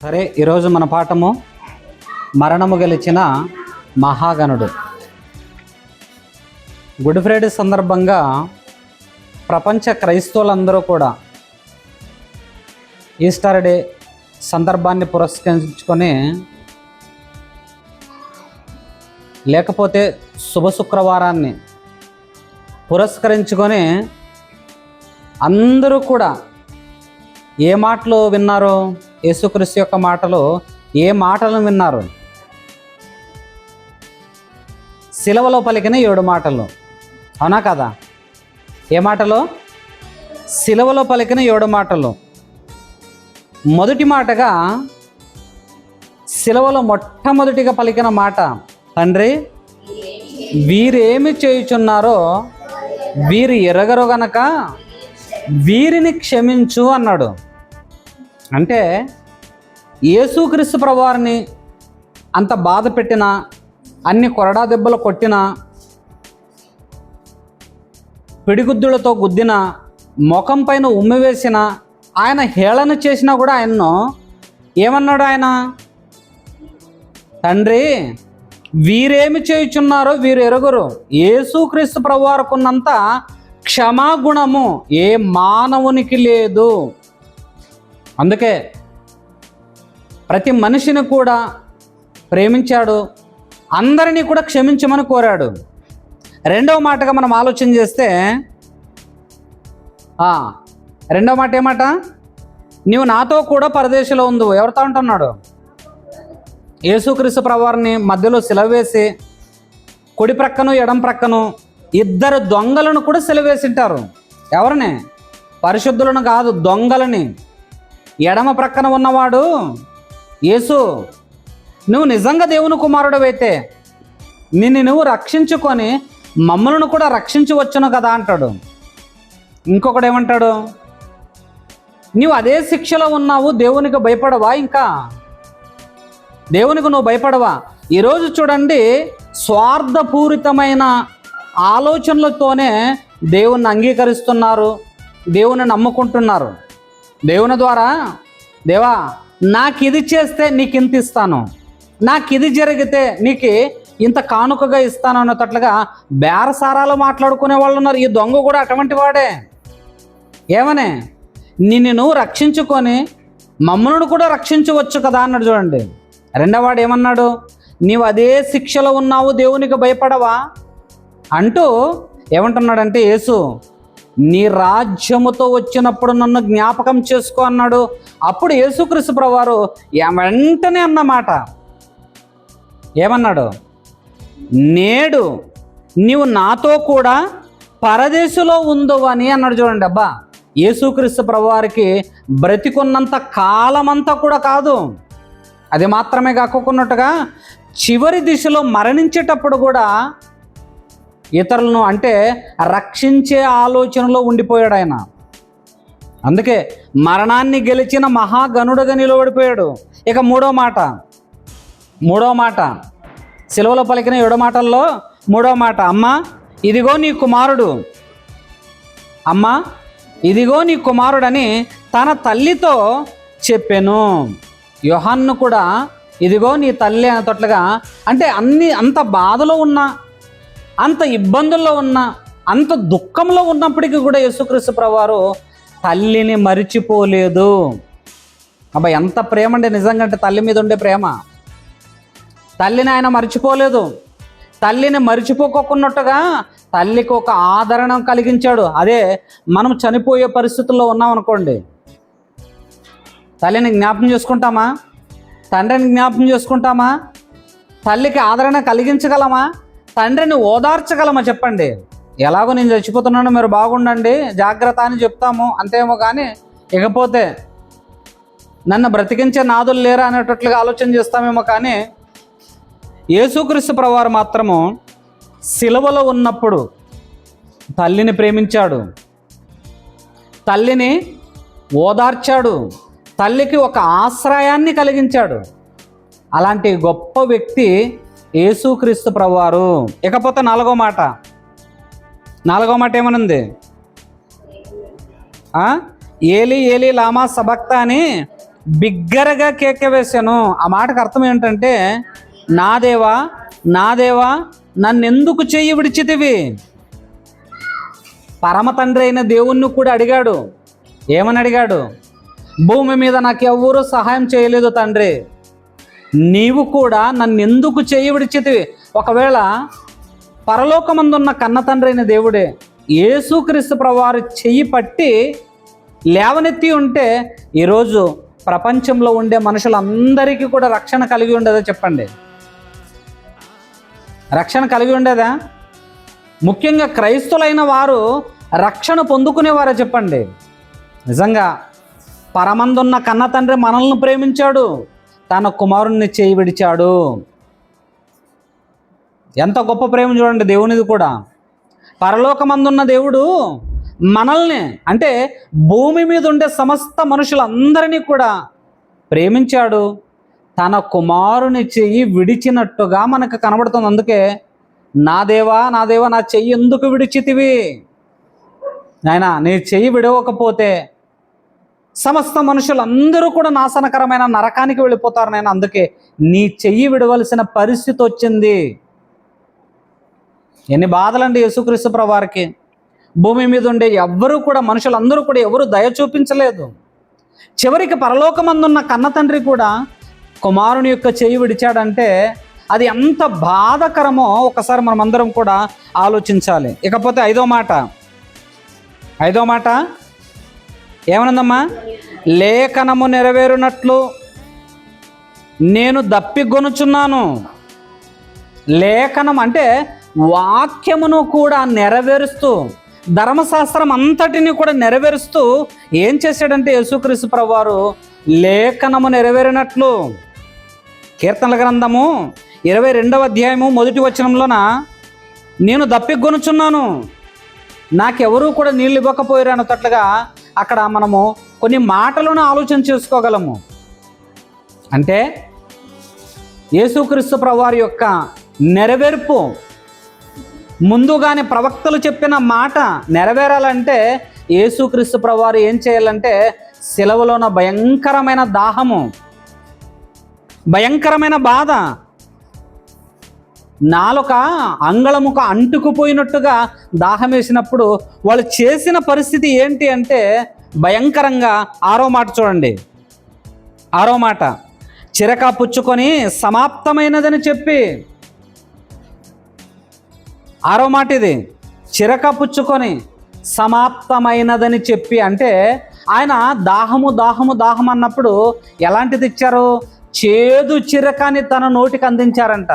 సరే ఈరోజు మన పాఠము మరణము గెలిచిన మహాగణుడు. గుడ్ ఫ్రైడే సందర్భంగా ప్రపంచ క్రైస్తవులందరూ కూడా ఈస్టర్ డే సందర్భాన్ని పురస్కరించుకొని లేకపోతే శుభ శుక్రవారాన్ని పురస్కరించుకొని అందరూ కూడా ఏ మాటలు విన్నారు? యేసుక్రీస్తు యొక్క మాటలు ఏ మాటలను విన్నారు? శిలవలో పలికిన ఏడు మాటలు. అవునా కదా? ఏ మాటలు? శిలవలో పలికిన ఏడు మాటలు. మొదటి మాటగా శిలవలో మొట్టమొదటిగా పలికిన మాట తండ్రి వీరేమి చేయుచున్నారో వీరు ఎరగరు గనక వీరిని క్షమించు అన్నాడు. అంటే యేసుక్రీస్తు ప్రభువారిని అంత బాధ పెట్టిన అన్ని కొరడా దెబ్బలు కొట్టిన పిడిగుద్దులతో గుద్దిన ముఖం పైన ఉమ్మి వేసిన ఆయన హేళన చేసినా కూడా ఆయన్ను ఏమన్నాడు ఆయన? తండ్రి వీరేమి చేయుచున్నారో వీరు ఎరుగురు. యేసుక్రీస్తు ప్రభువారుకున్నంత క్షమాగుణము ఏ మానవునికి లేదు. అందుకే ప్రతి మనిషిని కూడా ప్రేమించాడు అందరినీ కూడా క్షమించమని కోరాడు. రెండవ మాటగా మనం ఆలోచన చేస్తే రెండవ మాట ఏమాట నీవు నాతో కూడా పరదేశంలో ఉండు ఎవరితో అంటున్నాడు? యేసుక్రీస్తు ప్రవారిని మధ్యలో సిలవేసి కుడి ప్రక్కను ఎడం ప్రక్కను ఇద్దరు దొంగలను కూడా సెలవేసింటారు. ఎవరిని? పరిశుద్ధులను కాదు దొంగలని. ఎడమ ప్రక్కన ఉన్నవాడు యేసు నువ్వు నిజంగా దేవుని కుమారుడవైతే నిన్ను నువ్వు రక్షించుకొని మమ్మలను కూడా రక్షించవచ్చును కదా అంటాడు. ఇంకొకడు ఏమంటాడు నీవు అదే శిక్షలో ఉన్నావు దేవునికి భయపడవా ఇంకా? దేవునికి నువ్వు భయపడవా? ఈరోజు చూడండి స్వార్థపూరితమైన ఆలోచనలతోనే దేవుణ్ణి అంగీకరిస్తున్నారు దేవుని నమ్ముకుంటున్నారు. దేవుని ద్వారా దేవా నాకు ఇది చేస్తే నీకు ఇంత ఇస్తాను. నాకు ఇది జరిగితే నీకు ఇంత కానుకగా ఇస్తాను అన్నట్లుగా బేరసారాలు మాట్లాడుకునే వాళ్ళు ఉన్నారు. ఈ దొంగ కూడా అటువంటి వాడే. ఏమనే? నిన్ను నువ్వు రక్షించుకొని మమ్మల్ని కూడా రక్షించవచ్చు కదా అన్నాడు చూడండి. రెండవవాడు ఏమన్నాడు? నీవు అదే శిక్షలో ఉన్నావు దేవునికి భయపడవా? అంటూ ఏమంటున్నాడంటే యేసు నీ రాజ్యముతో వచ్చినప్పుడు నన్ను జ్ఞాపకం చేసుకో అన్నాడు. అప్పుడు యేసుక్రీస్తు ప్రవారు వెంటనే అన్నమాట. ఏమన్నాడు? నేడు నీవు నాతో కూడా పరదేశంలో ఉందో అని అన్నాడు చూడండి అబ్బా. యేసుక్రీస్తు ప్రభువారికి బ్రతికున్నంత కాలమంతా కూడా కాదు. అది మాత్రమే కాకున్నట్టుగా చివరి దిశలో మరణించేటప్పుడు కూడా ఇతరులను అంటే రక్షించే ఆలోచనలో ఉండిపోయాడు ఆయన. అందుకే మరణాన్ని గెలిచిన మహాగణుడుగా నిలబడిపోయాడు. ఇక మూడో మాట. మూడో మాట. సెలవులో పలికిన ఏడో మాటల్లో మూడో మాట. అమ్మ ఇదిగో నీ కుమారుడు. అమ్మ ఇదిగో నీ కుమారుడని తన తల్లితో చెప్పాను. యోహాన్ను కూడా ఇదిగో నీ తల్లి అనేటట్లుగా అంటే అన్ని అంత బాధలో ఉన్నా అంత ఇబ్బందుల్లో ఉన్న అంత దుఃఖంలో ఉన్నప్పటికీ కూడా యేసుక్రీస్తు ప్రవారు తల్లిని మరిచిపోలేదు. అబ్బా ఎంత ప్రేమ అంటే నిజంగా అంటే తల్లి మీద ఉండే ప్రేమ. తల్లిని ఆయన మర్చిపోలేదు. తల్లిని మరిచిపోకున్నట్టుగా తల్లికి ఒక ఆదరణ కలిగించాడు. అదే మనం చనిపోయే పరిస్థితుల్లో ఉన్నాం అనుకోండి. తల్లిని జ్ఞాపకం చేసుకుంటామా? తండ్రిని జ్ఞాపకం చేసుకుంటామా? తల్లికి ఆదరణ కలిగించగలమా? తండ్రిని ఓదార్చగలమా చెప్పండి? ఎలాగో నేను చచ్చిపోతున్నాను మీరు బాగుండండి జాగ్రత్త అని చెప్తాము అంతేమో కానీ ఇకపోతే నన్ను బ్రతికించే నాదులు లేరా అనేటట్లుగా ఆలోచన చేస్తామేమో కానీ యేసుక్రీస్తు ప్రవారు మాత్రము సిలువలో ఉన్నప్పుడు తల్లిని ప్రేమించాడు. తల్లిని ఓదార్చాడు. తల్లికి ఒక ఆశ్రయాన్ని కలిగించాడు. అలాంటి గొప్ప వ్యక్తి యేసుక్రీస్తు ప్రభువారు. ఇకపోతే నాలుగో మాట. నాలుగో మాట ఏమనుంది? ఏలి ఏలి లామా సబక్త అని బిగ్గరగా కేక వేశాను. ఆ మాటకు అర్థం ఏంటంటే నా దేవా నా దేవా నన్నెందుకు చెయ్యి విడిచితివి? పరమ తండ్రి అయిన దేవుణ్ణి కూడా అడిగాడు. ఏమని అడిగాడు? భూమి మీద నాకు ఎవ్వరూ సహాయం చేయలేదు తండ్రి. నీవు కూడా నన్ను ఎందుకు చేయి ఒకవేళ పరలోకమందున్న కన్నతండ్రి అయిన దేవుడే యేసుక్రీస్తు ప్రవారు చెయ్యి పట్టి లేవనెత్తి ఉంటే ఈరోజు ప్రపంచంలో ఉండే మనుషులందరికీ కూడా రక్షణ కలిగి ఉండేదా చెప్పండి? రక్షణ కలిగి ఉండేదా? ముఖ్యంగా క్రైస్తులైన వారు రక్షణ పొందుకునేవారా చెప్పండి? నిజంగా పరమందున్న కన్న తండ్రి మనల్ని ప్రేమించాడు. తన కుమారుణ్ణి చేయి విడిచాడు. ఎంత గొప్ప ప్రేమ చూడండి దేవునిది కూడా. పరలోకమందున్న దేవుడు మనల్ని అంటే భూమి మీద ఉండే సమస్త మనుషులందరినీ కూడా ప్రేమించాడు. తన కుమారుని చెయ్యి విడిచినట్టుగా మనకు కనబడుతుంది. అందుకే నా దేవా నా దేవా నా చెయ్యి ఎందుకు విడిచితివి? నాయన నీ చెయ్యి విడవకపోతే సమస్త మనుషులందరూ కూడా నాశనకరమైన నరకానికి వెళ్ళిపోతారు నేను అందుకే నీ చెయ్యి విడవలసిన పరిస్థితి వచ్చింది. ఎన్ని బాధలండి యేసుక్రీస్తు ప్రభువారికి. భూమి మీద ఉండే ఎవ్వరూ కూడా మనుషులందరూ కూడా ఎవరు దయ చూపించలేదు. చివరికి పరలోకమందున్న కన్న తండ్రి కూడా కుమారుని యొక్క చేయి విడిచాడంటే అది ఎంత బాధకరమో ఒకసారి మనం అందరం కూడా ఆలోచించాలి. ఇకపోతే ఐదో మాట. ఐదో మాట ఏమనుందమ్మా? లేఖనము నెరవేరునట్లు నేను దప్పిగొనుచున్నాను. లేఖనం అంటే వాక్యమును కూడా నెరవేరుస్తూ ధర్మశాస్త్రం అంతటిని కూడా నెరవేరుస్తూ ఏం చేశాడంటే యేసుక్రీస్తు ప్రభువారు? లేఖనము నెరవేరినట్లు. కీర్తనల గ్రంథము ఇరవై రెండవ అధ్యాయము మొదటి వచనంలోన నేను దప్పిగొనుచున్నాను. నాకెవరూ కూడా నీళ్ళు ఇవ్వకపోయారు అన్నట్లుగా అక్కడ మనము కొన్ని మాటలను ఆలోచన చేసుకోగలము. అంటే యేసుక్రీస్తు ప్రవారి యొక్క నెరవేర్పు ముందుగానే ప్రవక్తలు చెప్పిన మాట నెరవేరాలంటే యేసుక్రీస్తు ప్రవారు ఏం చేయాలంటే సెలవులోన భయంకరమైన దాహము భయంకరమైన బాధ నాలుక అంగళముక అంటుకుపోయినట్టుగా దాహం వేసినప్పుడు వాళ్ళు చేసిన పరిస్థితి ఏంటి అంటే భయంకరంగా ఆరో మాట చూడండి. ఆరో మాట చిరక పుచ్చుకొని సమాప్తమైనదని చెప్పి. ఆరో మాట ఇది చిరక పుచ్చుకొని సమాప్తమైనదని చెప్పి అంటే ఆయన దాహము దాహము దాహం అన్నప్పుడు ఎలాంటిది ఇచ్చారు? చేదు చిరకాని తన నోటికి అందించారంట.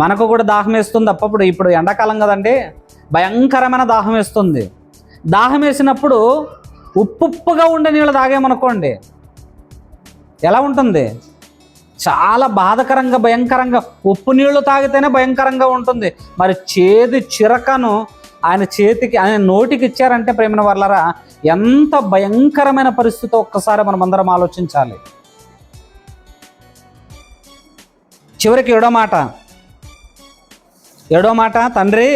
మనకు కూడా దాహం వేస్తుంది అప్పుడు ఇప్పుడు ఎండాకాలం కదండి భయంకరమైన దాహం వేస్తుంది. దాహం వేసినప్పుడు ఉప్పుప్పుగా ఉండే నీళ్ళు తాగామనుకోండి ఎలా ఉంటుంది? చాలా బాధకరంగా భయంకరంగా ఉప్పు నీళ్ళు తాగితేనే భయంకరంగా ఉంటుంది. మరి చేదు చిరకను ఆయన చేతికి ఆయన నోటికి ఇచ్చారంటే ప్రేమిన వాళ్ళరా ఎంత భయంకరమైన పరిస్థితి ఒక్కసారి మనం అందరం ఆలోచించాలి. చివరికి ఏడో మాట ఏడో మాట తండ్రి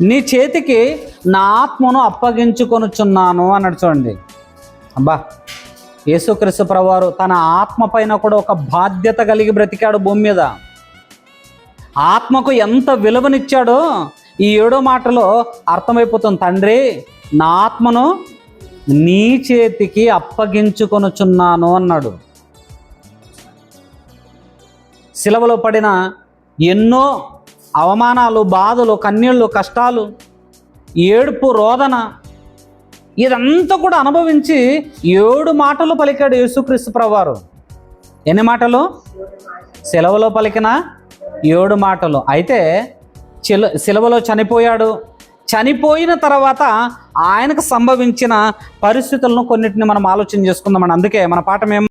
నీ చేతికి నా ఆత్మను అప్పగించుకొనుచున్నాను అన్నాడు చూడండి. అబ్బా యేసుక్రీస్తు ప్రవారు తన ఆత్మ పైన కూడా ఒక బాధ్యత కలిగి బ్రతికాడు భూమి మీద. ఆత్మకు ఎంత విలువనిచ్చాడో ఈ ఏడో మాటలో అర్థమైపోతుంది. తండ్రి నా ఆత్మను నీ చేతికి అప్పగించుకొనుచున్నాను అన్నాడు. శిలవలో పడిన ఎన్నో అవమానాలు బాధలు కన్నీళ్ళు కష్టాలు ఏడుపు రోదన ఇదంతా కూడా అనుభవించి ఏడు మాటలు పలికాడు యేసుక్రీస్తు ప్రవారు ఎన్ని మాటలు? సెలవులో పలికిన ఏడు మాటలు. అయితే చిల సెలవులో చనిపోయాడు. చనిపోయిన తర్వాత ఆయనకు సంభవించిన పరిస్థితులను కొన్నిటిని మనం ఆలోచన చేసుకుందాం అందుకే మన పాఠం ఏం